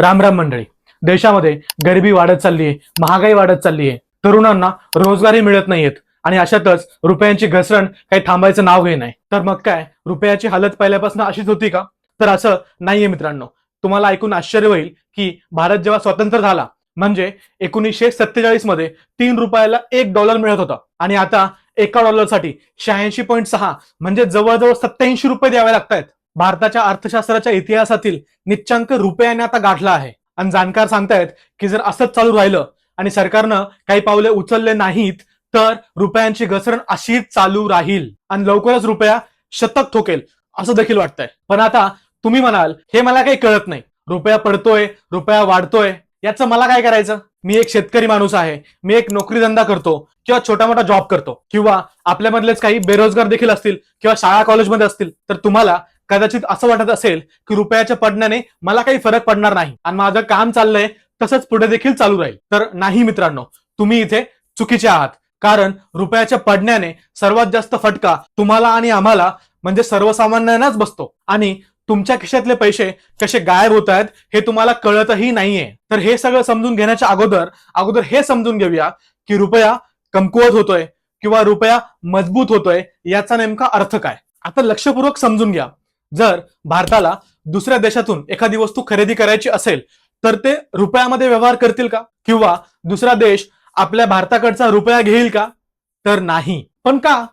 राम राम मंडळी. देशामध्ये गरिबी वाढत चालली आहे महागाई वाढत चालली आहे तरुणांना रोजगारी मिळत नाहीयेत. आणि अशातच रुपयांची घसरण काही थांबायचं नाव घे नाही. तर मग काय? रुपयाची हालत पहिल्यापासून अशीच होती का? तर असं नाहीये मित्रांनो. तुम्हाला ऐकून आश्चर्य होईल की भारत जेव्हा स्वतंत्र झाला म्हणजे एकोणीसशे सत्तेचाळीसमध्ये तीन रुपयाला एक डॉलर मिळत होता. आणि आता एका डॉलरसाठी शहाऐंशी पॉईंट सहा म्हणजे जवळजवळ सत्याऐंशी रुपये द्यावे लागतायत. भारताच्या अर्थशास्त्राच्या इतिहासातील निच्चांक रुपयाने आता गाठला आहे. आणि जाणकार सांगतायत की जर असंच चालू राहिलं आणि सरकारनं काही पावले उचलले नाहीत तर रुपयांची घसरण अशीच चालू राहील. आणि लवकरच रुपया शतक ठोकेल असं देखील वाटतंय. पण आता तुम्ही म्हणाल हे मला काही कळत नाही. रुपया पडतोय रुपया वाढतोय याचं मला काय करायचं? मी एक शेतकरी माणूस आहे. मी एक नोकरी धंदा करतो किंवा छोटा मोठा जॉब करतो. किंवा आपल्यामधलेच काही बेरोजगार देखील असतील किंवा शाळा कॉलेजमध्ये असतील तर तुम्हाला कदाचित असं वाटत असेल की रुपयाच्या पडण्याने मला काही फरक पडणार नाही. आणि माझं काम चाललंय तसंच पुढे देखील चालू राहील. तर नाही मित्रांनो तुम्ही इथे चुकीचे आहात. कारण रुपयाच्या पडण्याने सर्वात जास्त फटका तुम्हाला आणि आम्हाला म्हणजे सर्वसामान्यांनाच बसतो. आणि तुमच्या खिशातले पैसे कसे गायब होत आहेत हे तुम्हाला कळतही नाहीये. तर हे सगळं समजून घेण्याच्या अगोदर अगोदर हे समजून घेऊया की रुपया कमकुवत होतोय किंवा रुपया मजबूत होतोय याचा नेमका अर्थ काय? आता लक्षपूर्वक समजून घ्या. जर भारताला दुसऱ्या देशातून एखादी वस्तू खरेदी करायची असेल तर ते रुपयामध्ये व्यवहार करतील का? किंवा दुसरा देश आपल्या भारताकडचा रुपया घेईल का? तर नाही. पण का?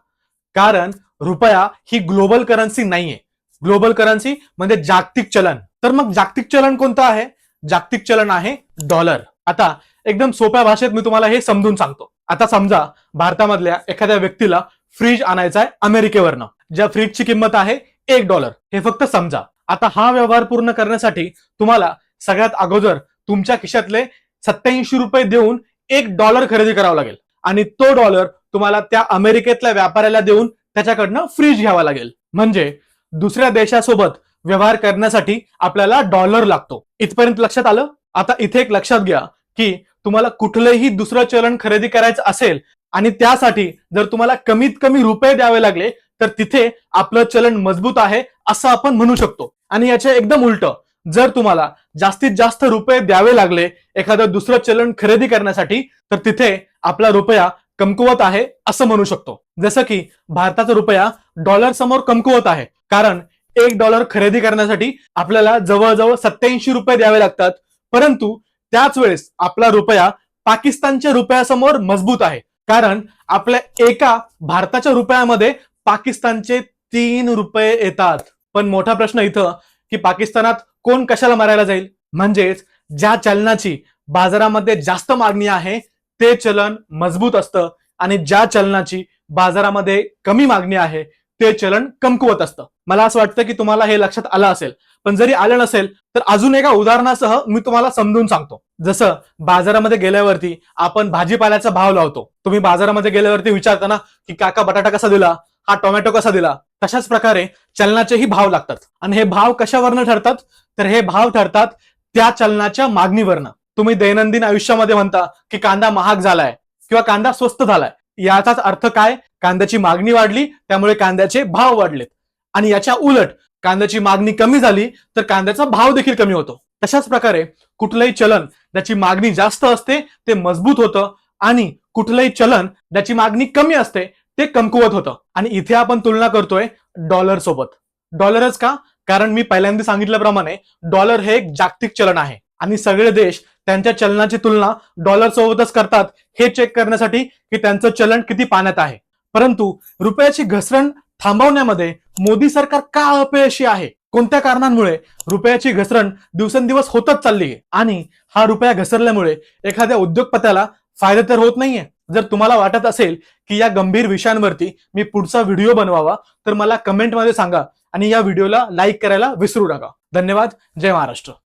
कारण रुपया ही ग्लोबल करन्सी नाहीये. ग्लोबल करन्सी म्हणजे जागतिक चलन. तर मग जागतिक चलन कोणतं आहे? जागतिक चलन आहे डॉलर. आता एकदम सोप्या भाषेत मी तुम्हाला हे समजून सांगतो. आता समजा भारतामधल्या एखाद्या व्यक्तीला फ्रीज आणायचा आहे अमेरिकेवरनं. ज्या फ्रीजची किंमत आहे एक डॉलर हे फक्त समजा. आता हा व्यवहार पूर्ण करण्यासाठी तुम्हाला सगळ्यात अगोदर तुमच्या खिशातले सत्याऐंशी रुपये देऊन एक डॉलर खरेदी करावा लागेल. आणि तो डॉलर तुम्हाला त्या अमेरिकेतल्या व्यापाऱ्याला देऊन त्याच्याकडनं फ्रीज घ्यावा लागेल. म्हणजे दुसऱ्या देशासोबत व्यवहार करण्यासाठी आपल्याला डॉलर लागतो. इथपर्यंत लक्षात आलं? आता इथे एक लक्षात घ्या की तुम्हाला कुठलंही दुसरं चलन खरेदी करायचं असेल आणि त्यासाठी जर तुम्हाला कमीत कमी रुपये द्यावे लागले तर तिथे आपलं चलन मजबूत आहे असं आपण म्हणू शकतो. आणि याच्या एकदम उलट जर तुम्हाला जास्तीत जास्त रुपये द्यावे लागले एखादं दुसरं चलन खरेदी करण्यासाठी तर तिथे आपला रुपया कमकुवत आहे असं म्हणू शकतो. जसं की भारताचा रुपया डॉलर समोर कमकुवत आहे. कारण एक डॉलर खरेदी करण्यासाठी आपल्याला जवळजवळ सत्याऐंशी रुपये द्यावे लागतात. परंतु त्याच वेळेस आपला रुपया पाकिस्तानच्या रुपयासमोर मजबूत आहे. कारण आपल्या एका भारताच्या रुपयामध्ये पाकिस्तानचे तीन रुपये येतात. पण मोठा प्रश्न इथं की पाकिस्तानात कोण कशाला मारायला जाईल? म्हणजेच ज्या चलनाची बाजारामध्ये जास्त मागणी आहे ते चलन मजबूत असतं आणि ज्या चलनाची बाजारामध्ये कमी मागणी आहे ते चलन कमकुवत असतं. मला असं वाटतं की तुम्हाला हे लक्षात आलं असेल. पण जरी आलं नसेल तर अजून एका उदाहरणासह मी तुम्हाला समजून सांगतो. जसं बाजारामध्ये गेल्यावरती आपण भाजीपाल्याचा भाव लावतो. तुम्ही बाजारामध्ये गेल्यावरती विचारता ना की काका बटाटा कसा दिला? हा टोमॅटो कसा दिला? तशाच प्रकारे चलनाचेही भाव लागतात. आणि हे भाव कशावरनं ठरतात? तर हे भाव ठरतात त्या चलनाच्या मागणीवरनं. तुम्ही दैनंदिन आयुष्यामध्ये म्हणता की कांदा महाग झालाय किंवा कांदा स्वस्त झालाय. याचाच अर्थ काय? कांद्याची मागणी वाढली त्यामुळे कांद्याचे भाव वाढलेत. आणि याच्या उलट कांद्याची मागणी कमी झाली तर कांद्याचा भाव देखील कमी होतो. तशाच प्रकारे कुठलंही चलन ज्याची मागणी जास्त असते ते मजबूत होतं आणि कुठलंही चलन ज्याची मागणी कमी असते ते कमकुवत होतं. आणि इथे आपण तुलना करतोय डॉलर सोबत. डॉलरच का? कारण मी पहिल्यांदा सांगितल्याप्रमाणे डॉलर हे एक जागतिक चलन आहे. आणि सगळे देश त्यांच्या चलनाची तुलना डॉलर सोबतच करतात हे चेक करण्यासाठी की त्यांचं चलन किती पाण्यात आहे. परंतु रुपयाची घसरण थांबवण्यामध्ये मोदी सरकार का अपयशी आहे? कोणत्या कारणांमुळे रुपयाची घसरण दिवसेंदिवस होतच चालली आहे आणि हा रुपया घसरल्यामुळे एखाद्या उद्योगपत्याला फायदा तर होत नाहीये. जर तुम्हाला वाटत असेल की या गंभीर विषयांवरती मी पुढचा व्हिडिओ बनवावा तर मला कमेंटमध्ये सांगा आणि या व्हिडिओला लाईक करायला विसरू नका. धन्यवाद. जय महाराष्ट्र.